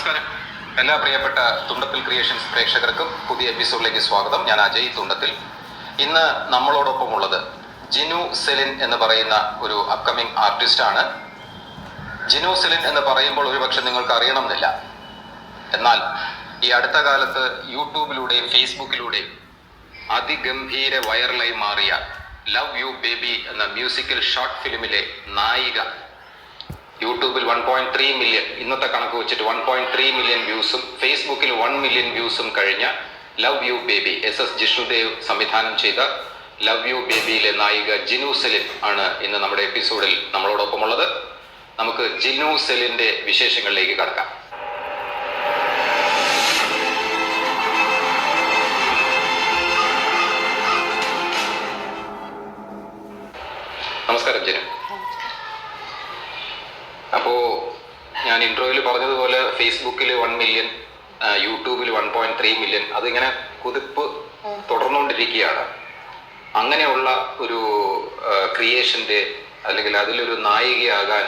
നമസ്കാരം. എല്ലാ പ്രിയപ്പെട്ട തുണ്ടത്തിൽ ക്രിയേഷൻസ് പ്രേക്ഷകർക്കും പുതിയ എപ്പിസോഡിലേക്ക് സ്വാഗതം. ഞാൻ അജയ് തുണ്ടത്തിൽ. ഇന്ന് നമ്മളോടൊപ്പം ഉള്ളത് ജിനു സെലിൻ എന്ന് പറയുന്ന ഒരു ആർട്ടിസ്റ്റ് ആണ്. ജിനു സെലിൻ എന്ന് പറയുമ്പോൾ ഒരുപക്ഷെ നിങ്ങൾക്ക് അറിയണമെന്നില്ല. എന്നാൽ ഈ അടുത്ത കാലത്ത് യൂട്യൂബിലൂടെയും ഫേസ്ബുക്കിലൂടെയും അതിഗംഭീര വൈറലായി മാറിയ ലവ് യു ബേബി എന്ന മ്യൂസിക്കൽ ഷോർട്ട് ഫിലിമിലെ നായിക യൂട്യൂബിൽ വൺ പോയിന്റ് ത്രീ മില്യൺ ഇന്നത്തെ കണക്ക് വെച്ചിട്ട് വൺ പോയിന്റ് ത്രീ മില്യൺ വ്യൂസും ഫേസ്ബുക്കിൽ വൺ മില്യൺ വ്യൂസും കഴിഞ്ഞ love you baby S S Jishnudev സംവിധാനം ചെയ്ത ലവ് യു ബേബിയിലെ നായിക ജിനു സെലിൻ ആണ് ഇന്ന് നമ്മുടെ എപ്പിസോഡിൽ നമ്മളോടൊപ്പമുള്ളത്. നമുക്ക് ജിനു സെലിന്റെ വിശേഷങ്ങളിലേക്ക് കടക്കാം. നമസ്കാരം ജിനു. അപ്പോ ഞാൻ ഇൻട്രോയിൽ പറഞ്ഞതുപോലെ ഫേസ്ബുക്കിൽ വൺ മില്യൺ യൂട്യൂബിൽ വൺ പോയിന്റ് ത്രീ മില്യൺ അതിങ്ങനെ കുതിപ്പ് തുടർന്നുകൊണ്ടിരിക്കുകയാണ്. അങ്ങനെയുള്ള ഒരു ക്രിയേഷന്റെ അല്ലെങ്കിൽ അതിലൊരു നായികയാകാൻ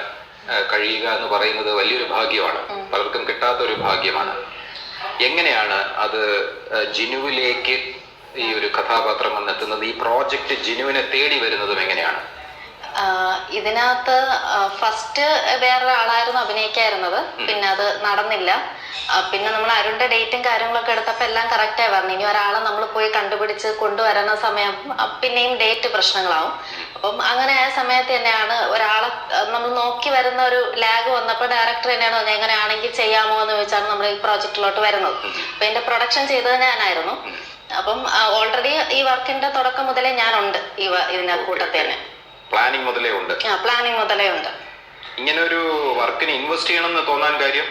കഴിയുക എന്ന് പറയുന്നത് വലിയൊരു ഭാഗ്യമാണ്. പലർക്കും കിട്ടാത്ത ഒരു ഭാഗ്യമാണ്. എങ്ങനെയാണ് അത് ജിനുവിലേക്ക് ഈ ഒരു കഥാപാത്രം വന്നെത്തുന്നത്? ഈ പ്രോജക്റ്റ് ജിനുവിനെ തേടി വരുന്നതും എങ്ങനെയാണ്? ഇതിനകത്ത് ഫസ്റ്റ് വേറൊരാളായിരുന്നു അഭിനയിക്കായിരുന്നത്. പിന്നെ അത് നടന്നില്ല. പിന്നെ നമ്മൾ അരുണിന്റെ ഡേറ്റും കാര്യങ്ങളൊക്കെ എടുത്തപ്പോൾ എല്ലാം കറക്റ്റായി പറഞ്ഞു ഇനി ഒരാളെ നമ്മൾ പോയി കണ്ടുപിടിച്ച് കൊണ്ടുവരുന്ന സമയം പിന്നെയും ഡേറ്റ് പ്രശ്നങ്ങളാവും. അപ്പം അങ്ങനെ ആയ സമയത്ത് തന്നെയാണ് ഒരാളെ നമ്മൾ നോക്കി വരുന്ന ഒരു ലാഗ് വന്നപ്പോൾ ഡയറക്ടർ തന്നെയാണ് പറഞ്ഞത് എങ്ങനെയാണെങ്കിൽ ചെയ്യാമോ എന്ന് ചോദിച്ചാണ് നമ്മൾ ഈ പ്രോജക്റ്റിലോട്ട് വരുന്നത്. അപ്പൊ എന്റെ പ്രൊഡക്ഷൻ ചെയ്തത് ഞാനായിരുന്നു. അപ്പം ഓൾറെഡി ഈ വർക്കിന്റെ തുടക്കം മുതലേ ഞാനുണ്ട് ഈ ഇതിന്റെ കൂട്ടത്തിൽ തന്നെ. പ്ലാനിങ് മുതലേ ഉണ്ട്. പ്ലാനിങ് മുതലേ ഉണ്ട്. ഇങ്ങനെ ഒരു വർക്കിന് ഇൻവെസ്റ്റ് ചെയ്യണം എന്ന് തോന്നാൻ കാര്യം?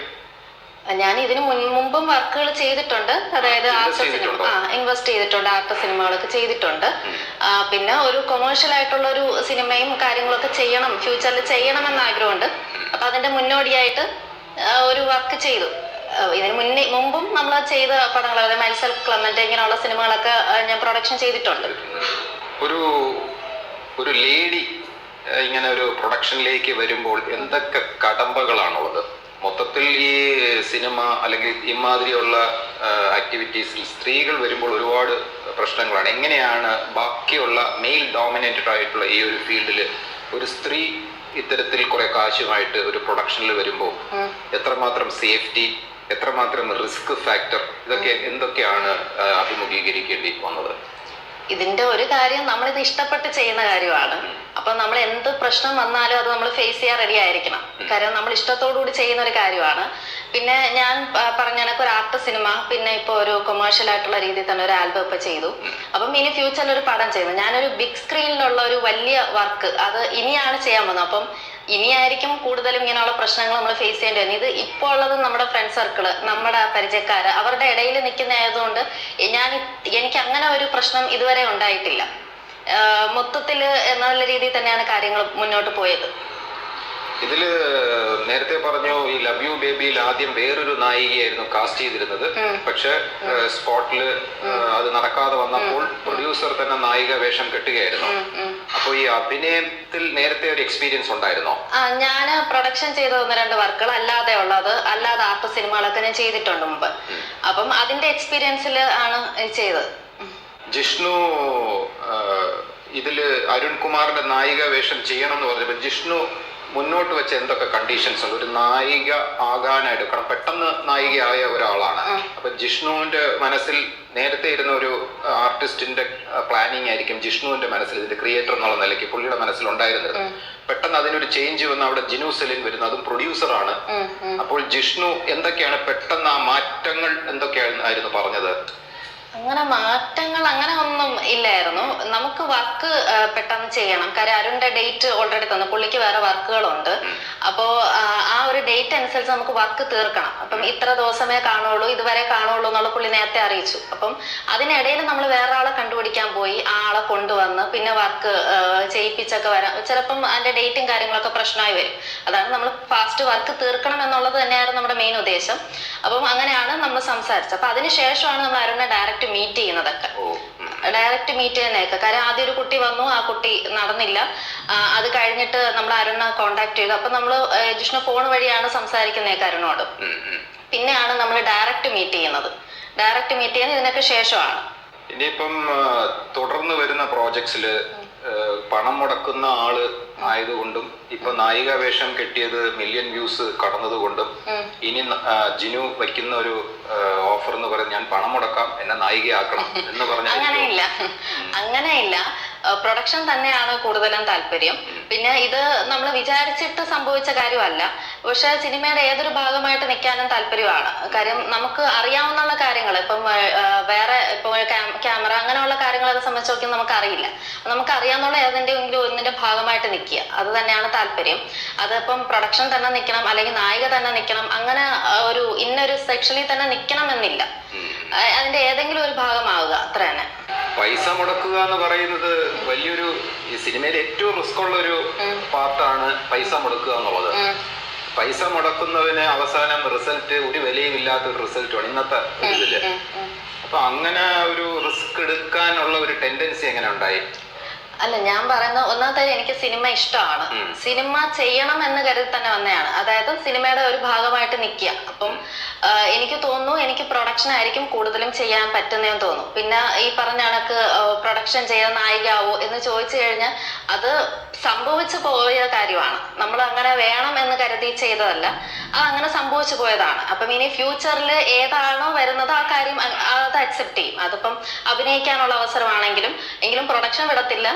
ഞാൻ ഇതിന് മുൻപും മുമ്പും വർക്കുകൾ ചെയ്തിട്ടുണ്ട്. അതായത് ആർട്ട് സിനിമ ആ ഇൻവെസ്റ്റ് ചെയ്തിട്ടുണ്ട്. ആർട്ട് സിനിമകളൊക്കെ ചെയ്തിട്ടുണ്ട്. പിന്നെ ഒരു കൊമേഴ്ഷ്യൽ ആയിട്ടുള്ള ഒരു സിനിമയും കാര്യങ്ങളൊക്കെ ചെയ്യണം. ഫ്യൂച്ചറിൽ ചെയ്യണം എന്ന ആഗ്രഹമുണ്ട്. അപ്പൊ അതിന്റെ മുന്നോടിയായിട്ട് ഒരു വർക്ക് ചെയ്തു. ഇതിന് മുന്നേ മുമ്പും നമ്മൾ ചെയ്ത പടങ്ങൾ അതായത് മത്സൽ ക്ലമന്റ് ഇങ്ങനെയുള്ള സിനിമകളൊക്കെ ഞാൻ പ്രൊഡക്ഷൻ ചെയ്തിട്ടുണ്ട്. ഒരു ഒരു ലേഡി ഇങ്ങനെ ഒരു പ്രൊഡക്ഷനിലേക്ക് വരുമ്പോൾ എന്തൊക്കെ കടമ്പകളാണുള്ളത്? മൊത്തത്തിൽ ഈ സിനിമ അല്ലെങ്കിൽ ഇമാതിരിയുള്ള ആക്ടിവിറ്റീസിൽ സ്ത്രീകൾ വരുമ്പോൾ ഒരുപാട് പ്രശ്നങ്ങളാണ്. എങ്ങനെയാണ് ബാക്കിയുള്ള മെയിൽ ഡോമിനേറ്റഡ് ആയിട്ടുള്ള ഈ ഒരു ഫീൽഡിൽ ഒരു സ്ത്രീ ഇത്തരത്തിൽ കുറെ കാശുമായിട്ട് ഒരു പ്രൊഡക്ഷനിൽ വരുമ്പോൾ എത്രമാത്രം സേഫ്റ്റി എത്രമാത്രം റിസ്ക് ഫാക്ടർ ഇതൊക്കെ എന്തൊക്കെയാണ് അഭിമുഖീകരിക്കേണ്ടി വന്നത്? ഇതിന്റെ ഒരു കാര്യം നമ്മൾ ഇത് ഇഷ്ടപ്പെട്ട് ചെയ്യുന്ന കാര്യമാണ്. അപ്പൊ നമ്മൾ എന്ത് പ്രശ്നം വന്നാലും അത് നമ്മൾ ഫേസ് ചെയ്യാൻ റെഡി ആയിരിക്കണം. കാര്യം നമ്മൾ ഇഷ്ടത്തോടുകൂടി ചെയ്യുന്ന ഒരു കാര്യമാണ്. പിന്നെ ഞാൻ പറഞ്ഞ കണക്ക് ഒരു ആർട്ട് സിനിമ പിന്നെ ഇപ്പോൾ ഒരു കൊമേഴ്ഷ്യൽ ആയിട്ടുള്ള രീതിയിൽ തന്നെ ഒരു ആൽബം ഇപ്പൊ ചെയ്തു. അപ്പം ഇനി ഫ്യൂച്ചറിൽ ഒരു പടം ചെയ്യുന്നു. ഞാനൊരു ബിഗ് സ്ക്രീനിലുള്ള ഒരു വലിയ വർക്ക് അത് ഇനിയാണ് ചെയ്യാൻ പോകുന്നത്. അപ്പം ഇനിയായിരിക്കും കൂടുതലും ഇങ്ങനെയുള്ള പ്രശ്നങ്ങൾ നമ്മൾ ഫേസ് ചെയ്യേണ്ടി വരുന്നത്. ഇത് ഇപ്പോൾ ഉള്ളത് നമ്മുടെ ഫ്രണ്ട് സർക്കിൾ നമ്മുടെ പരിചയക്കാര് അവരുടെ ഇടയിൽ നിൽക്കുന്ന ആയതുകൊണ്ട് ഞാൻ എനിക്ക് അങ്ങനെ ഒരു പ്രശ്നം ഇതുവരെ ഉണ്ടായിട്ടില്ല. മൊത്തത്തിൽ എന്നുള്ള രീതിയിൽ തന്നെയാണ് കാര്യങ്ങൾ മുന്നോട്ട് പോയത്. ഇതിൽ നേരത്തെ പറഞ്ഞു ഈ ലവ് യു ബേബിയിൽ ആദ്യം വേറൊരു നായികയായിരുന്നു കാസ്റ്റ് ചെയ്തിരുന്നത്. പക്ഷെ സ്പോട്ടിൽ അത് നടക്കാതെ വന്നപ്പോൾ പ്രൊഡ്യൂസർ തന്നെ നായിക വേഷം കെട്ടുകയായിരുന്നു. അപ്പൊ ഈ അഭിനയത്തിൽ നേരത്തെ ഒരു എക്സ്പീരിയൻസ് ഉണ്ടായിരുന്നോ? ആ ഞാൻ പ്രൊഡക്ഷൻ ചെയ്ത ഒന്ന് രണ്ട് വർക്കുകൾ അല്ലാതെ ഉള്ളത്. അല്ലാതെ ആർട്ട് സിനിമകളൊക്കെ ഞാൻ ചെയ്തിട്ടുണ്ട് മുമ്പ്. അപ്പം അതിന്റെ എക്സ്പീരിയൻസിൽ ആണ് ചെയ്തത്. ജിഷ്ണു ഇതിൽ അരുൺകുമാറിന്റെ നായിക വേഷം ചെയ്യണം എന്ന് പറഞ്ഞപ്പോ ജിഷ്ണു മുന്നോട്ട് വെച്ച എന്തൊക്കെ കണ്ടീഷൻസ് ഉണ്ട്? ഒരു നായിക ആകാനായിട്ട് കാരണം പെട്ടെന്ന് നായികയായ ഒരാളാണ്. അപ്പൊ ജിഷ്ണുവിന്റെ മനസ്സിൽ നേരത്തെ ഇരുന്ന ഒരു ആർട്ടിസ്റ്റിന്റെ പ്ലാനിങ് ആയിരിക്കും ജിഷ്ണുവിന്റെ മനസ്സിൽ ഇതിന്റെ ക്രിയേറ്റർ എന്നുള്ള നിലയ്ക്ക് പുള്ളിയുടെ മനസ്സിൽ ഉണ്ടായിരുന്നത്. പെട്ടെന്ന് അതിനൊരു ചേഞ്ച് വന്ന് അവിടെ ജിനു സെലിൻ വരുന്നു അതും പ്രൊഡ്യൂസറാണ്. അപ്പോൾ ജിഷ്ണു എന്തൊക്കെയാണ് പെട്ടെന്ന് ആ മാറ്റങ്ങൾ എന്തൊക്കെയായിരുന്നു പറഞ്ഞത്? അങ്ങനെ മാറ്റങ്ങൾ അങ്ങനെ ഒന്നും ഇല്ലായിരുന്നു. നമുക്ക് വർക്ക് പെട്ടെന്ന് ചെയ്യണം. കാര്യം അരുണിന്റെ ഡേറ്റ് ഓൾറെഡി തന്നു. പുള്ളിക്ക് വേറെ വർക്കുകളുണ്ട് അപ്പോ ആ, ഒരു ഡേറ്റ് അനുസരിച്ച് നമുക്ക് വർക്ക് തീർക്കണം. അപ്പം ഇത്ര ദിവസമേ കാണുള്ളൂ ഇതുവരെ കാണുള്ളൂ എന്നുള്ള പുള്ളി നേരത്തെ അറിയിച്ചു. അപ്പം അതിനിടയിൽ നമ്മൾ വേറെ ആളെ കണ്ടുപിടിക്കാൻ പോയി ആ ആളെ കൊണ്ടുവന്ന് പിന്നെ വർക്ക് ചെയ്യിപ്പിച്ചൊക്കെ വരാം. ചിലപ്പം അതിന്റെ ഡേറ്റും കാര്യങ്ങളൊക്കെ പ്രശ്നമായി വരും. അതാണ് നമ്മൾ ഫാസ്റ്റ് വർക്ക് തീർക്കണം എന്നുള്ളത് തന്നെയായിരുന്നു നമ്മുടെ മെയിൻ ഉദ്ദേശം. അപ്പം അങ്ങനെയാണ് നമ്മൾ സംസാരിച്ചത്. അപ്പൊ അതിനുശേഷമാണ് നമ്മൾ അരുണിനെ ഡയറക്റ്റ് മീറ്റ് ചെയ്യുന്നതൊക്കെ. ഡയറക്റ്റ് മീറ്റ് ചെയ്യുന്നതൊക്കെ. കാര്യം ആദ്യം ഒരു കുട്ടി വന്നു ആ കുട്ടി നടന്നില്ല. അത് കഴിഞ്ഞിട്ട് നമ്മൾ അരുണ കോണ്ടാക്ട് ചെയ്തു. അപ്പൊ നമ്മൾ ജിഷ്ണു ഫോൺ വഴിയാണ് സംസാരിക്കുന്നതൊക്കെ അരുണോട്. പിന്നെയാണ് നമ്മൾ ഡയറക്റ്റ് മീറ്റ് ചെയ്യുന്നത്. ഡയറക്റ്റ് മീറ്റ് ചെയ്യുന്നത് ഇതിനൊക്കെ ശേഷമാണ്. ഇനിയിപ്പം തുടർന്ന് വരുന്ന പ്രോജക്ട്സിൽ പണം മുടക്കുന്ന ആൾ ആയതുകൊണ്ടും ഇപ്പൊ നായിക വേഷം കെട്ടിയത് മില്യൺ വ്യൂസ് കടന്നതുകൊണ്ടും ഇനി ജിനു വയ്ക്കുന്ന ഒരു ഓഫർ എന്ന് പറയുന്നത് ഞാൻ പണം മുടക്കാം എന്നെ നായികയാക്കണം എന്ന് പറഞ്ഞാൽ അങ്ങനെയില്ല. അങ്ങനെയില്ല. പ്രൊഡക്ഷൻ തന്നെയാണ് കൂടുതലും താല്പര്യം. പിന്നെ ഇത് നമ്മൾ വിചാരിച്ചിട്ട് സംഭവിച്ച കാര്യമല്ല. പക്ഷെ സിനിമയുടെ ഏതൊരു ഭാഗമായിട്ട് നിൽക്കാനും താല്പര്യമാണ്. കാര്യം നമുക്ക് അറിയാവുന്ന കാര്യങ്ങൾ ഇപ്പം വേറെ ഇപ്പോൾ ക്യാമറ അങ്ങനെയുള്ള കാര്യങ്ങളൊക്കെ സംബന്ധിച്ച് നോക്കി നമുക്ക് അറിയില്ല നമുക്ക് അറിയാവുന്ന ഏതിന്റെ ഒന്നിന്റെ ഭാഗമായിട്ട് നിൽക്കുക. അത് തന്നെയാണ് താല്പര്യം. അതിപ്പം പ്രൊഡക്ഷൻ തന്നെ നിൽക്കണം അല്ലെങ്കിൽ നായിക തന്നെ നിൽക്കണം അങ്ങനെ ഒരു ഇന്നൊരു സെക്ഷനിൽ തന്നെ നിൽക്കണം എന്നില്ല അതിന്റെ ഏതെങ്കിലും ഒരു ഭാഗമാവുക. അത്ര തന്നെ പൈസ മുടക്കുക എന്ന് പറയുന്നത് വലിയൊരു ഈ സിനിമയിൽ ഏറ്റവും റിസ്ക് ഉള്ള ഒരു പാർട്ടാണ് പൈസ മുടക്കുക എന്നുള്ളത്. പൈസ മുടക്കുന്നതിന് അവസാനം റിസൾട്ട് ഒരു വിലയും ഇല്ലാത്ത ഒരു റിസൾട്ടാണ് ഇന്നത്തെ ഇതിൽ. അപ്പൊ അങ്ങനെ ഒരു റിസ്ക് എടുക്കാനുള്ള ഒരു ടെൻഡൻസി എങ്ങനെ ഉണ്ടായി? അല്ല ഞാൻ പറയുന്ന ഒന്നാമത്തെ എനിക്ക് സിനിമ ഇഷ്ടമാണ്. സിനിമ ചെയ്യണം എന്ന് കരുതി തന്നെ വന്നതാണ്. അതായത് സിനിമയുടെ ഒരു ഭാഗമായിട്ട് നിൽക്കുക. അപ്പം എനിക്ക് തോന്നുന്നു എനിക്ക് പ്രൊഡക്ഷൻ ആയിരിക്കും കൂടുതലും ചെയ്യാൻ പറ്റുന്നതെന്ന് തോന്നുന്നു. പിന്നെ ഈ പറഞ്ഞ കണക്ക് പ്രൊഡക്ഷൻ ചെയ്ത നായികയാവോ എന്ന് ചോദിച്ചു കഴിഞ്ഞാൽ അത് സംഭവിച്ചു പോയ കാര്യമാണ്. നമ്മൾ അങ്ങനെ വേണം എന്ന് കരുതി ചെയ്തതല്ല അത് അങ്ങനെ സംഭവിച്ചു പോയതാണ്. അപ്പം ഇനി ഫ്യൂച്ചറിൽ ഏതാണോ വരുന്നത് ആ കാര്യം അത് അക്സെപ്റ്റ് ചെയ്യും. അതിപ്പം അഭിനയിക്കാനുള്ള അവസരമാണെങ്കിലും എങ്കിലും പ്രൊഡക്ഷൻ വിടത്തില്ല.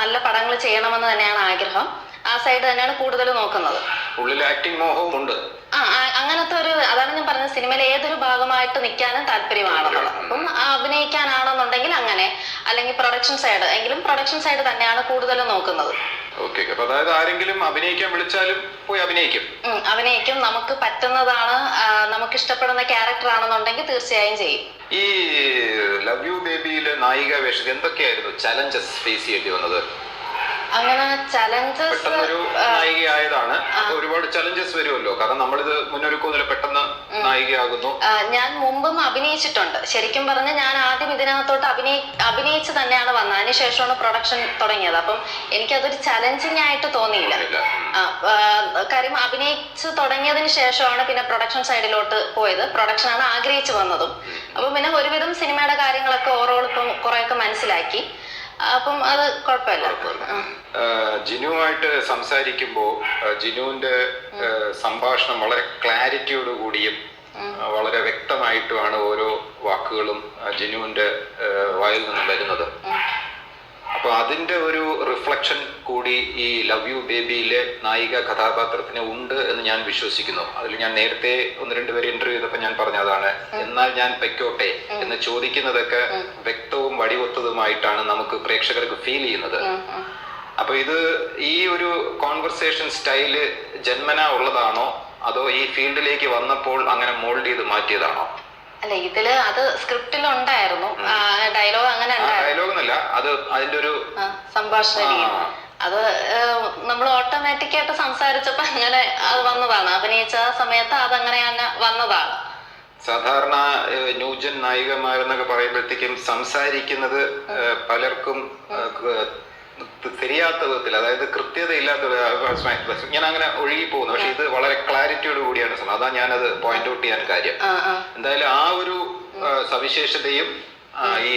നല്ല പടങ്ങൾ ചെയ്യണമെന്ന് തന്നെയാണ് ആഗ്രഹം. ആ സൈഡ് തന്നെയാണ് കൂടുതൽ നോക്കുന്നത്. ഉള്ളിൽ ആക്ടിങ് മോഹവും ഉണ്ട്. ആ അങ്ങനത്തെ ഒരു അതാണ് ഞാൻ പറഞ്ഞ സിനിമയിൽ ഏതൊരു ഭാഗമായിട്ട് നിൽക്കാനും താല്പര്യമാണെന്നുള്ളത് അപ്പം അഭിനയിക്കാനാണെന്നുണ്ടെങ്കിൽ അങ്ങനെ അല്ലെങ്കിൽ പ്രൊഡക്ഷൻ സൈഡ് എങ്കിലും പ്രൊഡക്ഷൻ സൈഡ് തന്നെയാണ് കൂടുതലും നോക്കുന്നത്. ഓക്കെ അപ്പൊ അതായത് ആരെങ്കിലും അഭിനയിക്കാൻ വിളിച്ചാലും പോയി അഭിനയിക്കും. ഉം, അഭിനയിക്കും. നമുക്ക് പറ്റുന്നതാണ് ആ, നമുക്ക് ഇഷ്ടപ്പെടുന്ന ക്യാരക്ടർ ആണെന്നുണ്ടെങ്കിൽ തീർച്ചയായും ചെയ്യും. ഈ ലവ് യു ബേബിയിലെ നായിക വേഷത്തിൽ എന്തൊക്കെയായിരുന്നു ചലഞ്ചസ് ഫേസ് ചെയ്യേണ്ടി വന്നത്? അങ്ങനെ ചലഞ്ചസ് പെട്ടെന്നൊരു നായികയായതാണ്. ഒരുപാട് ചലഞ്ചസ് വരുമല്ലോ. കാരണം നമ്മളിത് മുന്നൊരുക്കുന്നില്ല പെട്ടെന്ന് നായികയാകുന്നു. ഞാൻ മുമ്പും അഭിനയിച്ചിട്ടുണ്ട്. ശരിക്കും പറഞ്ഞ ഞാൻ ആദ്യം ഇതിനകത്തോട്ട് അഭിനയി അഭിനയിച്ച് തന്നെയാണ് വന്നത്. അതിനുശേഷമാണ് പ്രൊഡക്ഷൻ തുടങ്ങിയത്. അപ്പം എനിക്കതൊരു ചലഞ്ചിങ് ആയിട്ട് തോന്നിയില്ല. കാര്യം അഭിനയിച്ച് തുടങ്ങിയതിന് ശേഷമാണ് പിന്നെ പ്രൊഡക്ഷൻ സൈഡിലോട്ട് പോയത്. പ്രൊഡക്ഷനാണ് ആഗ്രഹിച്ചു വന്നതും. അപ്പം പിന്നെ ഒരുവിധം സിനിമയുടെ കാര്യങ്ങളൊക്കെ ഓവറോൾ ഇപ്പം കുറെയൊക്കെ മനസ്സിലാക്കി. അപ്പം അത് കുഴപ്പമില്ല. ജിനുവായിട്ട് സംസാരിക്കുമ്പോൾ ജിനുവിന്റെ സംഭാഷണം വളരെ ക്ലാരിറ്റിയോട് കൂടിയും വളരെ വ്യക്തമായിട്ടുമാണ് ഓരോ വാക്കുകളും ജിനുവിന്റെ വായിൽ നിന്നും വരുന്നത്. അപ്പൊ അതിന്റെ ഒരു റിഫ്ലക്ഷൻ കൂടി ഈ ലവ് യു ബേബിയിലെ നായിക കഥാപാത്രത്തിന് ഉണ്ട് എന്ന് ഞാൻ വിശ്വസിക്കുന്നു. അതിൽ ഞാൻ നേരത്തെ ഒന്ന് രണ്ടുപേരെ പേര് ഇന്റർവ്യൂ ചെയ്തപ്പോൾ ഞാൻ പറഞ്ഞതാണ് എന്നാൽ ഞാൻ പെക്കോട്ടെ എന്ന് ചോദിക്കുന്നതൊക്കെ വ്യക്തവും വടിവൊത്തതുമായിട്ടാണ് നമുക്ക് പ്രേക്ഷകർക്ക് ഫീൽ ചെയ്യുന്നത്. അപ്പൊ ഇത് ഈ ഒരു കോൺവെർസേഷൻ സ്റ്റൈൽ ജന്മന ഉള്ളതാണോ? അതോ ഈ ഫീൽഡിലേക്ക് വന്നപ്പോൾ അങ്ങനെ മോൾഡ് ചെയ്ത് മാറ്റിയതാണോ? അല്ല ഇതിൽ അത് സ്ക്രിപ്റ്റിൽ ഉണ്ടായിരുന്നു ഡയലോഗ് അങ്ങനെ ഡയലോഗ് എന്നല്ല അത് അതിന്റെ ഒരു സംഭാഷണ അത് നമ്മൾ ഓട്ടോമാറ്റിക്കായിട്ട് സംസാരിച്ചപ്പോ അങ്ങനെ അത് വന്നതാണ്. അഭിനയിച്ച ആ സമയത്ത് അതങ്ങനെ തന്നെ വന്നതാണ്. സാധാരണ ന്യൂജൻ നായികമാരെന്നൊക്കെ പറയുമ്പോഴത്തേക്കും സംസാരിക്കുന്നത് പലർക്കും തിരിയാത്ത വിധത്തിൽ അതായത് കൃത്യതയില്ലാത്ത ഇല്ലാത്ത ഞാൻ അങ്ങനെ ഒഴുകി പോകുന്നു പക്ഷെ ഇത് വളരെ ക്ലാരിറ്റിയോട് കൂടിയാണ് സംഭവം. അതാ ഞാനത് പോയിന്റ് ഔട്ട് ചെയ്യാൻ കാര്യം. എന്തായാലും ആ ഒരു സവിശേഷതയും ഈ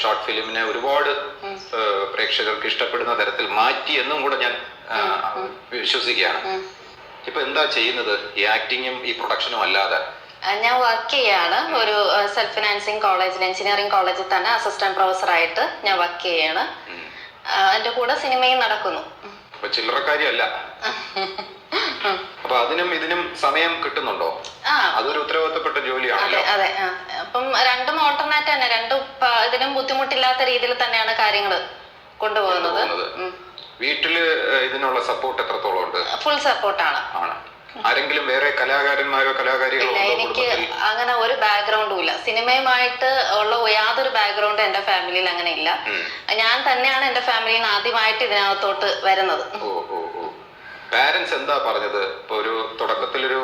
ഷോർട്ട് ഫിലിമിനെ ഒരുപാട് പ്രേക്ഷകർക്ക് ഇഷ്ടപ്പെടുന്ന തരത്തിൽ മാറ്റി എന്നും കൂടെ ഞാൻ വിശ്വസിക്കുകയാണ്. ഇപ്പൊ എന്താ ചെയ്യുന്നത്? ഈ ആക്ടിങ്ങും ഈ പ്രൊഡക്ഷനും അല്ലാതെ ഞാൻ വർക്ക് ചെയ്യാണ്. ഒരു സെൽഫ് ഫിനാൻസിങ് കോളേജിൽ എഞ്ചിനീയറിംഗ് കോളേജിൽ തന്നെ അസിസ്റ്റന്റ് പ്രൊഫസർ ആയിട്ട് ഞാൻ വർക്ക് ചെയ്യാണ്. എന്റെ കൂടെ സിനിമയും നടക്കുന്നു. ചില്ലറക്കാരിയല്ല. അപ്പൊ അതിനും ഇതിനും സമയം കിട്ടുന്നുണ്ടോ? അതൊരു ഉത്തരവാദിത്തപ്പെട്ട അതെ ജോലിയാണല്ലോ അതെ അപ്പം രണ്ടും ഓൾട്ടർനേറ്റ് തന്നെ. രണ്ടും ഇതിനും ബുദ്ധിമുട്ടില്ലാത്ത രീതിയിൽ തന്നെയാണ് കാര്യങ്ങൾ കൊണ്ടുപോകുന്നത്. കൊണ്ടുപോകുന്നത്. വീട്ടിൽ ഇതിനുള്ള സപ്പോർട്ട് എത്രത്തോളം ഉണ്ട്? ഫുൾ സപ്പോർട്ടാണ് ആണ്. ആരെങ്കിലും വേറെ കലാകാരന്മാരോ കലാകാരികളോ എനിക്ക് അങ്ങനെ ഒരു ബാക്ക്ഗ്രൗണ്ടും ഇല്ല. സിനിമയുമായിട്ട് ഉള്ള യാതൊരു ബാക്ക്ഗ്രൗണ്ടും എന്റെ ഫാമിലിയിൽ അങ്ങനെ ഇല്ല. ഞാൻ തന്നെയാണ് എന്റെ ഫാമിലിയിൽ നിന്ന് ആദ്യമായിട്ട് ഇതിനകത്തോട്ട് വരുന്നത്. പാരന്റ്സ് എന്താ പറഞ്ഞത്? ഇപ്പൊ ഒരു തുടക്കത്തിൽ ഒരു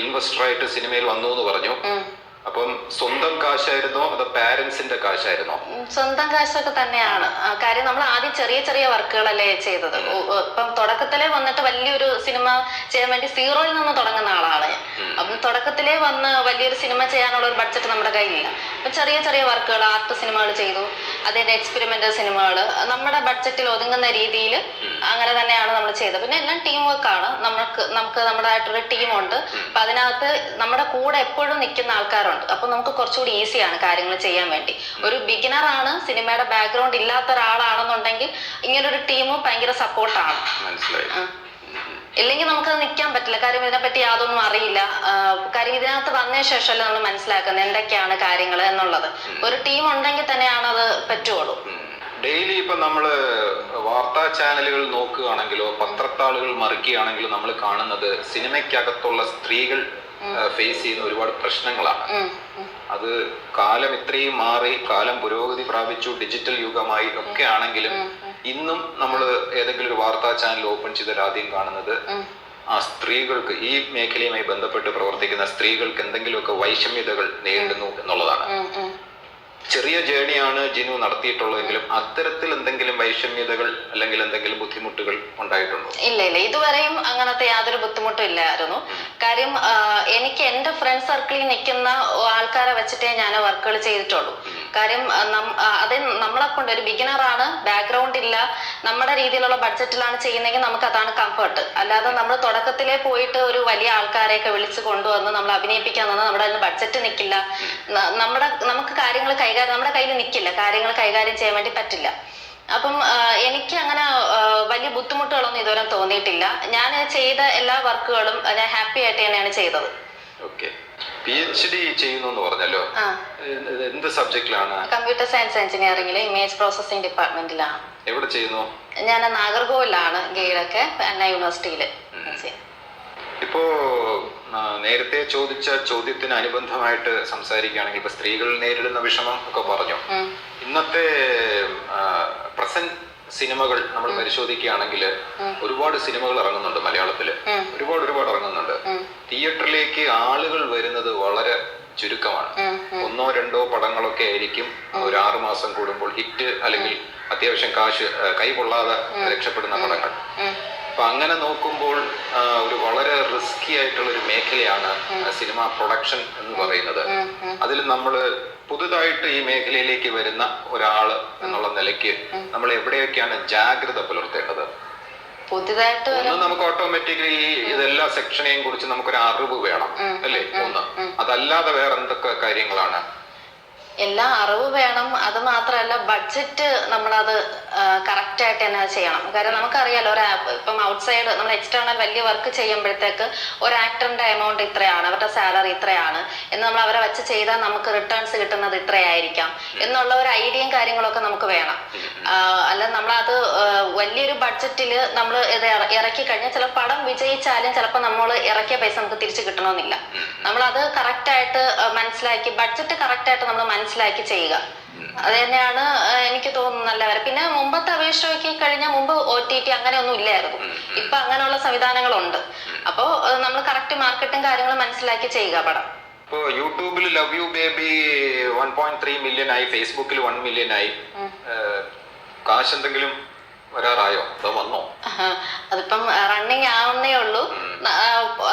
ഇൻവെസ്റ്റർ ആയിട്ട് സിനിമയിൽ വന്നു എന്ന് പറഞ്ഞു. അപ്പം സ്വന്തം കാശായിരുന്നോ അതോ പാരന്റ്സിന്റെ കാശായിരുന്നോ? സ്വന്തം കാശൊക്കെ തന്നെയാണ്. കാര്യം നമ്മൾ ആദ്യം ചെറിയ ചെറിയ വർക്കുകളല്ലേ ചെയ്തത്. ഇപ്പം തുടക്കത്തിലെ വന്നിട്ട് വലിയൊരു സിനിമ ചെയ്യാൻ വേണ്ടി സീറോയിൽ നിന്ന് തുടങ്ങുന്ന ആളാണ് ഞാൻ. അപ്പം തുടക്കത്തിലേ വന്ന് വലിയൊരു സിനിമ ചെയ്യാനുള്ള ഒരു ബഡ്ജറ്റ് നമ്മുടെ കയ്യിലില്ല. അപ്പം ചെറിയ ചെറിയ വർക്കുകൾ ആർട്ട് സിനിമകൾ ചെയ്തു. അതിന്റെ എക്സ്പെരിമെന്റൽ സിനിമകൾ നമ്മുടെ ബഡ്ജറ്റിൽ ഒതുങ്ങുന്ന രീതിയിൽ അങ്ങനെ തന്നെയാണ് നമ്മൾ ചെയ്തത്. പിന്നെ എല്ലാം ടീം വർക്കാണ് നമുക്ക് നമുക്ക് നമ്മുടേതായിട്ടൊരു ടീമുണ്ട് അപ്പൊ അതിനകത്ത് നമ്മുടെ കൂടെ എപ്പോഴും നിൽക്കുന്ന ആൾക്കാരുണ്ട് അപ്പൊ നമുക്ക് കുറച്ചുകൂടി ഈസിയാണ് കാര്യങ്ങൾ ചെയ്യാൻ വേണ്ടി. ഒരു ബിഗിനർ ആണ് സിനിമയുടെ ബാക്ക്ഗ്രൗണ്ട് ഇല്ലാത്ത ഒരാളാണെന്നുണ്ടെങ്കിൽ ഇങ്ങനെ ഒരു ടീം ഭയങ്കര സപ്പോർട്ടാണ് ഇല്ലെങ്കിൽ നമുക്ക് നിൽക്കാൻ പറ്റില്ല. കാര്യം ഇതിനെപ്പറ്റി യാതൊന്നും അറിയില്ല. കാര്യം ഇതിനകത്ത് വന്നതിന് ശേഷമല്ലേ നമ്മൾ മനസ്സിലാക്കുന്നത് എന്തൊക്കെയാണ് കാര്യങ്ങൾ എന്നുള്ളത്. ഒരു ടീം ഉണ്ടെങ്കിൽ തന്നെയാണ് അത് പറ്റുള്ളൂ ഡെയിലി ഇപ്പൊ നമ്മൾ വാർത്താ ചാനലുകൾ നോക്കുകയാണെങ്കിലോ പത്രത്താളുകൾ മറിക്കുകയാണെങ്കിലോ നമ്മൾ കാണുന്നത് സിനിമയ്ക്കകത്തുള്ള സ്ത്രീകൾ ഫേസ് ചെയ്യുന്ന ഒരുപാട് പ്രശ്നങ്ങളാണ്. അത് കാലം ഇത്രയും മാറി കാലം പുരോഗതി പ്രാപിച്ചു ഡിജിറ്റൽ യുഗമായി ഒക്കെ ആണെങ്കിലും ഇന്നും നമ്മൾ ഏതെങ്കിലും ഒരു വാർത്താ ചാനൽ ഓപ്പൺ ചെയ്താൽ ആദ്യം കാണുന്നത് ആ സ്ത്രീകൾക്ക് ഈ മേഖലയുമായി ബന്ധപ്പെട്ട് പ്രവർത്തിക്കുന്ന സ്ത്രീകൾക്ക് എന്തെങ്കിലുമൊക്കെ വൈഷമ്യതകൾ നേരിടുന്നു എന്നുള്ളതാണ്. ചെറിയ ജേണിയാണ് ജിനു നടത്തിയിട്ടുള്ളതെങ്കിലും അത്തരത്തിൽ എന്തെങ്കിലും വൈഷമ്യതകൾ അല്ലെങ്കിൽ എന്തെങ്കിലും ബുദ്ധിമുട്ടുകൾ ഉണ്ടായിട്ടുണ്ടോ? ഇല്ല ഇല്ല. ഇതുവരെയും അങ്ങനത്തെ യാതൊരു ബുദ്ധിമുട്ടും ഇല്ലായിരുന്നു. കാര്യം എനിക്ക് എന്റെ ഫ്രണ്ട് സർക്കിളിൽ നിൽക്കുന്ന ആൾക്കാരെ വെച്ചിട്ടേ ഞാൻ വർക്കുകൾ ചെയ്തിട്ടുള്ളൂ. കാര്യം അത് നമ്മളെ കൊണ്ട് ഒരു ബിഗിനർ ആണ്. ബാക്ക്ഗ്രൗണ്ട് ഇല്ല. നമ്മുടെ രീതിയിലുള്ള ബഡ്ജറ്റിലാണ് ചെയ്യുന്നതെങ്കിൽ നമുക്ക് അതാണ് കംഫർട്ട് അല്ലാതെ നമ്മൾ തുടക്കത്തിലെ പോയിട്ട് ഒരു വലിയ ആൾക്കാരെയൊക്കെ വിളിച്ച് കൊണ്ടുവന്ന് നമ്മൾ അഭിനയിപ്പിക്കാൻ നമ്മുടെ അതിന് ബഡ്ജറ്റ് നിൽക്കില്ല. നമ്മുടെ നമുക്ക് കാര്യങ്ങൾ കൈകാര്യം നമ്മുടെ കയ്യിൽ നിൽക്കില്ല കാര്യങ്ങൾ കൈകാര്യം ചെയ്യാൻ വേണ്ടി പറ്റില്ല. അപ്പം എനിക്ക് അങ്ങനെ വലിയ ബുദ്ധിമുട്ടുകളൊന്നും ഇതുവരെ തോന്നിയിട്ടില്ല. ഞാൻ ചെയ്ത എല്ലാ വർക്കുകളും ഞാൻ ഹാപ്പി ആയിട്ട് തന്നെയാണ് ചെയ്തത്. പി എച്ച് ഡി ചെയ്യുന്നു എന്ന് പറഞ്ഞല്ലോ. എന്ത് സബ്ജക്റ്റിലാണ്? കമ്പ്യൂട്ടർ സയൻസ് എഞ്ചിനീയറിംഗിൽ ഇമേജ് പ്രോസസ്സിംഗ് ഡിപ്പാർട്ട്മെന്റിലാണ്. എവിടെ ചെയ്യുന്നു? ഞാൻ നാഗർകോവിലാണ് ഗെയ്ഡൊക്കെ അണ്ണ യൂണിവേഴ്സിറ്റിയിൽ ഇപ്പോ നേരത്തെ ചോദിച്ച ചോദ്യത്തിന് അനുബന്ധമായിട്ട് സംസാരിക്കുകയാണെങ്കിൽ ഇപ്പൊ സ്ത്രീകൾ നേരിടുന്ന വിഷമം ഒക്കെ പറഞ്ഞു. ഇന്നത്തെ പ്രസന്റ് സിനിമകൾ നമ്മൾ പരിശോധിക്കുകയാണെങ്കിൽ ഒരുപാട് സിനിമകൾ ഇറങ്ങുന്നുണ്ട് മലയാളത്തിൽ ഒരുപാട് ഒരുപാട് ഇറങ്ങുന്നുണ്ട്. തിയേറ്ററിലേക്ക് ആളുകൾ വരുന്നത് വളരെ ചുരുക്കമാണ്. ഒന്നോ രണ്ടോ പടങ്ങളൊക്കെ ആയിരിക്കും ഒരു ആറു മാസം കൂടുമ്പോൾ ഹിറ്റ് അല്ലെങ്കിൽ അത്യാവശ്യം കാശ് കൈ കൊള്ളാതെ രക്ഷപ്പെടുന്ന പടങ്ങൾ. അപ്പൊ അങ്ങനെ നോക്കുമ്പോൾ ഒരു വളരെ റിസ്കി ആയിട്ടുള്ള ഒരു മേഖലയാണ് സിനിമ പ്രൊഡക്ഷൻ എന്ന് പറയുന്നത്. അതിൽ നമ്മൾ പുതുതായിട്ട് ഈ മേഖലയിലേക്ക് വരുന്ന ഒരാൾ എന്നുള്ള നിലയ്ക്ക് നമ്മൾ എവിടെയൊക്കെയാണ് ജാഗ്രത പുലർത്തേണ്ടത്? പുതുതായിട്ട് ഒന്ന് നമുക്ക് ഓട്ടോമാറ്റിക്കലി ഇതെല്ലാ സെക്ഷനെയും കുറിച്ച് നമുക്കൊരു അറിവ് വേണം അല്ലേ? ഒന്ന്. അതല്ലാതെ വേറെ എന്തൊക്കെ കാര്യങ്ങളാണ്? എല്ലാം അറിവ് വേണം. അത് മാത്രമല്ല ബഡ്ജറ്റ് നമ്മളത് കറക്റ്റ് ആയിട്ട് തന്നെ ചെയ്യണം. കാര്യം നമുക്കറിയാലോ ഒരു ഇപ്പം ഔട്ട്സൈഡ് നമ്മൾ എക്സ്റ്റേണൽ വലിയ വർക്ക് ചെയ്യുമ്പോഴത്തേക്ക് ഒരു ആക്ടറിന്റെ എമൗണ്ട് ഇത്രയാണ് അവരുടെ സാലറി ഇത്രയാണ് എന്ന് നമ്മൾ അവരെ വെച്ച് ചെയ്താൽ നമുക്ക് റിട്ടേൺസ് കിട്ടുന്നത് ഇത്രയായിരിക്കാം. എന്നുള്ള ഒരു ഐഡിയയും കാര്യങ്ങളൊക്കെ നമുക്ക് വേണം. അല്ല നമ്മളത് വലിയൊരു ബഡ്ജറ്റിൽ നമ്മൾ ഇത് ഇറക്കി കഴിഞ്ഞാൽ ചില പടം വിജയിച്ചാലും ചിലപ്പോൾ നമ്മൾ ഇറക്കിയ പൈസ നമുക്ക് തിരിച്ചു കിട്ടണമെന്നില്ല. നമ്മൾ അത് കറക്റ്റ് ആയിട്ട് മനസ്സിലാക്കി ബഡ്ജറ്റ് കറക്റ്റ് ആയിട്ട് നമ്മൾ മനസ്സിലാക്കി ചെയ്യുക. അത് തന്നെയാണ് എനിക്ക് തോന്നുന്നത് നല്ലവരെ പിന്നെ മുമ്പത്തെ അപേക്ഷ നോക്കി കഴിഞ്ഞാൽ മുമ്പ് ഒ ടി ടി അങ്ങനെയൊന്നും ഇല്ലായിരുന്നു. ഇപ്പൊ അങ്ങനെയുള്ള സംവിധാനങ്ങളുണ്ട്. അപ്പോൾ നമ്മൾ കറക്റ്റ് മാർക്കറ്റും കാര്യങ്ങളും മനസ്സിലാക്കി ചെയ്യുക പടം. ഇപ്പോ യൂട്യൂബിൽ love you baby one point three million ആയി ഫേസ്ബുക്കിൽ വൺ മില്യൺ ആയി. കാശ് എന്തെങ്കിലും വരാറായോ? അതോ വന്നോ. അതിപ്പം റണ്ണിങ് ആവുന്നേ ഉള്ളൂ.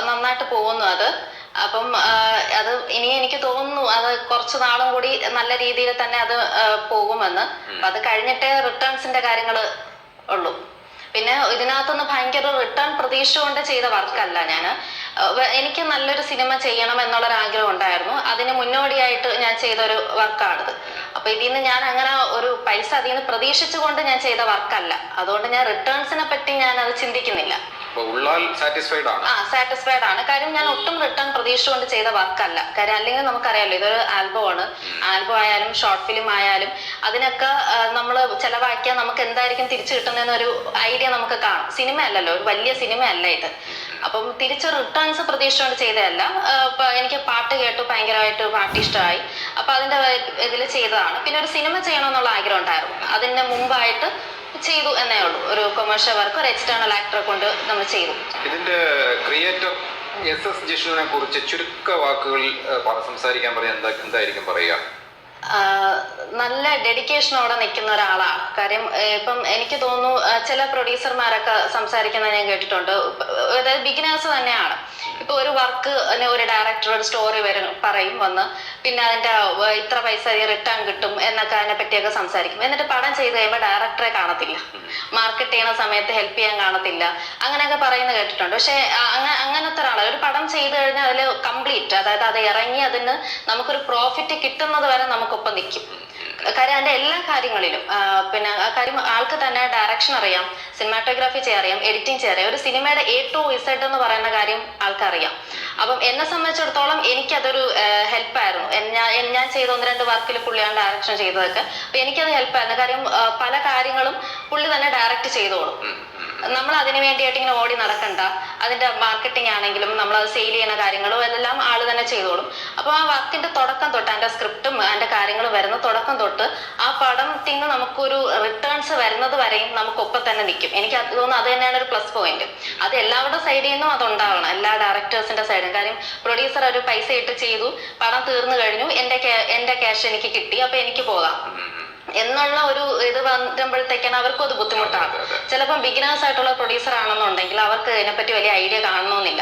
നന്നായിട്ട് പോകുന്നു അത്. അപ്പം അത് ഇനി എനിക്ക് തോന്നുന്നു അത് കുറച്ച് നാളും കൂടി നല്ല രീതിയിൽ തന്നെ അത് പോകുമെന്ന്. അത് കഴിഞ്ഞിട്ടേ റിട്ടേൺസിന്റെ കാര്യങ്ങൾ ഉള്ളൂ. പിന്നെ ഇതിനകത്തുനിന്ന് ഭയങ്കര റിട്ടേൺ പ്രതീക്ഷ കൊണ്ട് ചെയ്ത വർക്കല്ല ഞാൻ എനിക്ക് നല്ലൊരു സിനിമ ചെയ്യണം എന്നുള്ളൊരു ആഗ്രഹം ഉണ്ടായിരുന്നു. അതിന് മുന്നോടിയായിട്ട് ഞാൻ ചെയ്ത ഒരു വർക്കാണിത്. അപ്പൊ ഇതിൽ നിന്ന് ഞാൻ അങ്ങനെ ഒരു പൈസ അതിൽ നിന്ന് പ്രതീക്ഷിച്ചുകൊണ്ട് ഞാൻ ചെയ്ത വർക്കല്ല. അതുകൊണ്ട് ഞാൻ റിട്ടേൺസിനെ പറ്റി ഞാൻ അത് ചിന്തിക്കുന്നില്ല. ആ സാറ്റിസ്ഫൈഡ് ആണ്. കാര്യം ഞാൻ ഒട്ടും റിട്ടേൺ പ്രതീക്ഷിച്ചുകൊണ്ട് ചെയ്ത വർക്കല്ല. കാര്യം അല്ലെങ്കിൽ നമുക്കറിയാലോ ഇതൊരു ആൽബം ആണ്. ആൽബം ആയാലും ഷോർട്ട് ഫിലിം ആയാലും അതിനൊക്കെ നമ്മൾ ചെലവാക്കിയാൽ നമുക്ക് എന്തായിരിക്കും തിരിച്ചു കിട്ടുന്ന കിട്ടുന്നതെന്നൊരു ഐഡിയ നമുക്ക് കാണാം. സിനിമ അല്ലല്ലോ ഒരു വലിയ സിനിമ അല്ല ഇത് അപ്പം തിരിച്ച് റിട്ടേൺസ് പ്രതീക്ഷിച്ചുകൊണ്ട് ചെയ്തതല്ല. എനിക്ക് പാട്ട് കേട്ടു ഭയങ്കരമായിട്ട് പാട്ട് ഇഷ്ടമായി. അപ്പൊ അതിന്റെ ഇതിൽ ചെയ്തതാണ്. പിന്നെ ഒരു സിനിമ ചെയ്യണമെന്നുള്ള ആഗ്രഹം ഉണ്ടായിരുന്നു. അതിന് മുമ്പായിട്ട് ചെയ്തു എന്നേ ഉള്ളൂ. ഒരു കൊമേഴ്ഷ്യൽ വർക്ക് ഒരു എക്സ്റ്റേണൽ ആക്ടറെ കൊണ്ട് നമ്മൾ ചെയ്തു. ഇതിന്റെ ക്രിയേറ്റർ എസ് എസ് ജിഷ്ണുവിനെ കുറിച്ച് ചുരുക്ക വാക്കുകളിൽ സംസാരിക്കാൻ പറയാൻ എന്താ എന്തായിരിക്കും പറയുക? നല്ല ഡെഡിക്കേഷനോടെ നിൽക്കുന്ന ഒരാളാണ്. കാര്യം ഇപ്പം എനിക്ക് തോന്നുന്നു ചില പ്രൊഡ്യൂസർമാരൊക്കെ സംസാരിക്കുന്നത് ഞാൻ കേട്ടിട്ടുണ്ട്. അതായത് ബിഗിനേഴ്സ് തന്നെയാണ്. ഇപ്പൊ ഒരു വർക്ക് ഒരു ഡയറക്ടർ ഒരു സ്റ്റോറി വരും പറയും വന്ന് പിന്നെ അതിന്റെ ഇത്ര പൈസ റിട്ടേൺ കിട്ടും എന്നൊക്കെ അതിനെ പറ്റിയൊക്കെ സംസാരിക്കും. എന്നിട്ട് പടം ചെയ്ത് കഴിയുമ്പോൾ ഡയറക്ടറെ കാണത്തില്ല. മാർക്കറ്റ് ചെയ്യുന്ന സമയത്ത് ഹെൽപ്പ് ചെയ്യാൻ കാണത്തില്ല. അങ്ങനെയൊക്കെ പറയുന്നത് കേട്ടിട്ടുണ്ട്. പക്ഷെ അങ്ങനെ അങ്ങനത്തെ ഒരാൾ ഒരു പടം ചെയ്ത് കഴിഞ്ഞാൽ അതിൽ കംപ്ലീറ്റ് അതായത് അത് ഇറങ്ങി അതിന് നമുക്കൊരു പ്രോഫിറ്റ് കിട്ടുന്നത് വരെ നമുക്കൊപ്പം നിൽക്കും കാര്യം അതിന്റെ എല്ലാ കാര്യങ്ങളിലും പിന്നെ കാര്യം ആൾക്ക് തന്നെ ഡയറക്ഷൻ അറിയാം സിനിമാറ്റോഗ്രാഫി ചെയ്യാൻ അറിയാം എഡിറ്റിംഗ് ചെയ്യാൻ അറിയാം ഒരു സിനിമയുടെ എ ടു ഇസഡ് എന്ന് പറയുന്ന കാര്യം ആൾക്കറിയാം. അപ്പം എന്നെ സംബന്ധിച്ചിടത്തോളം എനിക്കതൊരു ഹെൽപ്പായിരുന്നു ഞാൻ ഞാൻ ചെയ്ത ഒന്ന് രണ്ട് വർക്കിൽ പുള്ളിയാണ് ഡയറക്ഷൻ ചെയ്തതൊക്കെ. അപ്പൊ എനിക്കത് ഹെൽപ്പായിരുന്നു കാര്യം പല കാര്യങ്ങളും പുള്ളി തന്നെ ഡയറക്റ്റ് ചെയ്തോളും. നമ്മൾ അതിനു വേണ്ടിയിട്ട് ഇങ്ങനെ ഓടി നടക്കണ്ട. അതിന്റെ മാർക്കറ്റിംഗ് ആണെങ്കിലും നമ്മൾ അത് സെയിൽ ചെയ്യുന്ന കാര്യങ്ങളും എല്ലാം ആൾ തന്നെ ചെയ്തോളും. അപ്പൊ ആ വർക്കിന്റെ തുടക്കം തൊട്ട് അതിന്റെ സ്ക്രിപ്റ്റും അതിന്റെ കാര്യങ്ങളും വരുന്ന തുടക്കം തൊട്ട് ആ പടത്തിൽ നിന്ന് നമുക്കൊരു റിട്ടേൺസ് വരുന്നത് വരെയും നമുക്ക് ഒപ്പം തന്നെ നിൽക്കും. എനിക്ക് തോന്നുന്നു അത് തന്നെയാണ് ഒരു പ്ലസ് പോയിന്റ് അത് എല്ലാവരുടെ സൈഡിൽ നിന്നും അത് ഉണ്ടാവണം എല്ലാ ഡയറക്ടേഴ്സിന്റെ സൈഡും കാര്യം പ്രൊഡ്യൂസർ ഒരു പൈസ ഇട്ട് ചെയ്തു പടം തീർന്നു കഴിഞ്ഞു. എന്റെ എന്റെ ക്യാഷ് എനിക്ക് കിട്ടി. അപ്പൊ എനിക്ക് പോകാം. എന്നുള്ള ഒരു ഇത് വരുമ്പോഴത്തേക്കാണ് അവർക്കും അത് ബുദ്ധിമുട്ടാണ് അതെ, അതെ. ചിലപ്പം ബിഗിനേഴ്സ് ആയിട്ടുള്ള പ്രൊഡ്യൂസർ ആണെന്നുണ്ടെങ്കിൽ അവർക്ക് ഇതിനെപ്പറ്റി വലിയ ഐഡിയ കാണണമെന്നില്ല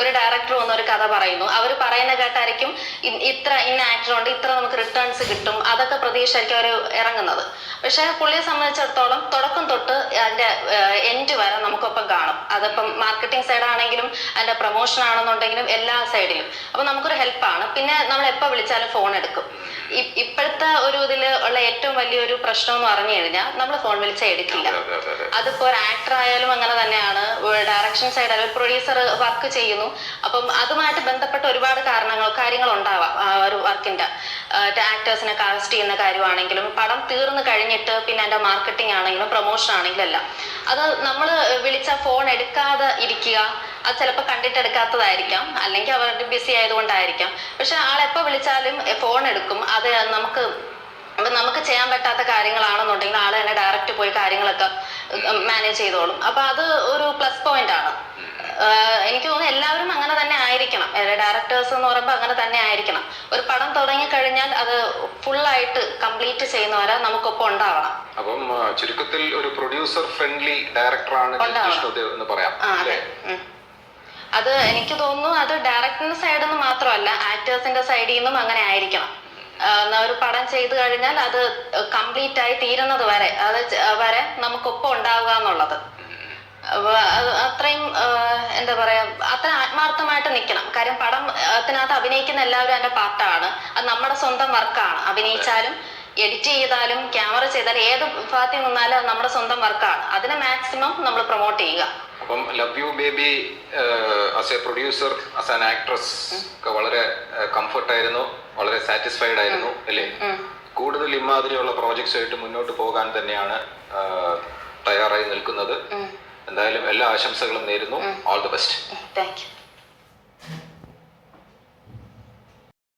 ഒരു ഡയറക്ടർ വന്ന് ഒരു കഥ പറയുന്നു. അവർ പറയുന്ന കേട്ടായിരിക്കും ഇത്ര ഇന്ന ആക്ടർ ഉണ്ട് ഇത്ര നമുക്ക് റിട്ടേൺസ് കിട്ടും. അതൊക്കെ പ്രതീക്ഷയായിരിക്കും അവർ ഇറങ്ങുന്നത്. പക്ഷെ പുള്ളിയെ സംബന്ധിച്ചിടത്തോളം തുടക്കം തൊട്ട് അതിന്റെ എൻഡ് വരെ നമുക്കൊപ്പം കാണും. അതിപ്പം മാർക്കറ്റിംഗ് സൈഡ് ആണെങ്കിലും അതിന്റെ പ്രൊമോഷൻ ആണെന്നുണ്ടെങ്കിലും എല്ലാ സൈഡിലും അപ്പൊ നമുക്കൊരു ഹെൽപ്പാണ് പിന്നെ നമ്മൾ എപ്പോൾ വിളിച്ചാലും ഫോൺ എടുക്കും. ഇപ്പോഴത്തെ ഒരു ഇതിൽ ഉള്ള ഏറ്റവും വലിയൊരു പ്രശ്നം എന്ന് പറഞ്ഞു കഴിഞ്ഞാൽ നമ്മൾ ഫോൺ വിളിച്ചാൽ എടുക്കില്ല. അതെ അതെ അതെ അതിപ്പോ ഒരു ആക്ടർ ആയാലും അങ്ങനെ തന്നെയാണ്. ഡയറക്ഷൻ സൈഡ് ആയാലും പ്രൊഡ്യൂസർ വർക്ക് ചെയ്യുന്നു. അപ്പം അതുമായിട്ട് ബന്ധപ്പെട്ട ഒരുപാട് കാരണങ്ങൾ കാര്യങ്ങൾ ഉണ്ടാവാം ഒരു വർക്കിന്റെ. ആക്ടേഴ്സിനെ കാസ്റ്റ് ചെയ്യുന്ന കാര്യമാണെങ്കിലും പടം തീർന്നു കഴിഞ്ഞിട്ട് പിന്നെ അതിന്റെ മാർക്കറ്റിംഗ് ആണെങ്കിലും പ്രൊമോഷൻ ആണെങ്കിലും എല്ലാം. അത് നമ്മൾ വിളിച്ച ഫോൺ എടുക്കാതെ ഇരിക്കുക അത് ചിലപ്പോൾ കണ്ടിട്ടെടുക്കാത്തതായിരിക്കാം അല്ലെങ്കിൽ അവരുടെ ബിസി ആയതുകൊണ്ടായിരിക്കാം. പക്ഷെ ആളെപ്പോ വിളിച്ചാലും ഫോൺ എടുക്കും അത് നമുക്ക് അപ്പൊ നമുക്ക് ചെയ്യാൻ പറ്റാത്ത കാര്യങ്ങളാണെന്നുണ്ടെങ്കിൽ ആൾ തന്നെ ഡയറക്റ്റ് പോയി കാര്യങ്ങളൊക്കെ മാനേജ് ചെയ്തോളും. അപ്പൊ അത് ഒരു പ്ലസ് പോയിന്റ് ആണ്. എനിക്ക് തോന്നുന്നു എല്ലാവരും അങ്ങനെ തന്നെ ആയിരിക്കണം. ഡയറക്ടേഴ്സ് എന്ന് പറയുമ്പോൾ അങ്ങനെ തന്നെ ആയിരിക്കണം. ഒരു പടം തുടങ്ങി കഴിഞ്ഞാൽ അത് ഫുള്ളായിട്ട് കംപ്ലീറ്റ് ചെയ്യുന്നവരെ നമുക്കൊപ്പം ഉണ്ടാവണം. അപ്പം ചുരുക്കത്തിൽ ഒരു പ്രൊഡ്യൂസർ ഫ്രണ്ട്ലി ഡയറക്ടറാണ്. എന്ന് പറയാം അത്. എനിക്ക് തോന്നുന്നു അത് ഡയറക്ടറിന്റെ സൈഡിൽ നിന്ന് മാത്രമല്ല ആക്ടേഴ്സിന്റെ സൈഡിൽ നിന്നും അങ്ങനെ ആയിരിക്കണം. ഒരു പടം ചെയ്തു കഴിഞ്ഞാൽ അത് കംപ്ലീറ്റ് ആയി തീരുന്നത് വരെ. അത് വരെ നമുക്കൊപ്പം ഉണ്ടാവുക എന്നുള്ളത്. അത്രയും എന്താ പറയാ അത്ര ആത്മാർത്ഥമായിട്ട് നിൽക്കണം. കാര്യം പടം അതിനകത്ത് അഭിനയിക്കുന്ന എല്ലാവരും അതിന്റെ പാർട്ടാണ്. അത് നമ്മുടെ സ്വന്തം വർക്കാണ്. അഭിനയിച്ചാലും എഡിറ്റ് ചെയ്താലും ക്യാമറ ചെയ്താലും ഏത് ഭാഗത്തിൽ നിന്നാലും അത് നമ്മുടെ സ്വന്തം വർക്കാണ്. അതിനെ മാക്സിമം നമ്മൾ പ്രൊമോട്ട് ചെയ്യുക. അപ്പം love you baby as a producer as an actress വളരെ കംഫർട്ട് ആയിരുന്നു. വളരെ സാറ്റിസ്ഫൈഡ് ആയിരുന്നു അല്ലേ? കൂടുതൽ ഇമാതിരിയുള്ള പ്രോജക്ട്സ് ആയിട്ട് മുന്നോട്ട് പോകാൻ തന്നെയാണ് തയ്യാറായി നിൽക്കുന്നത്. എന്തായാലും എല്ലാ ആശംസകളും നേരുന്നു. All the best thank you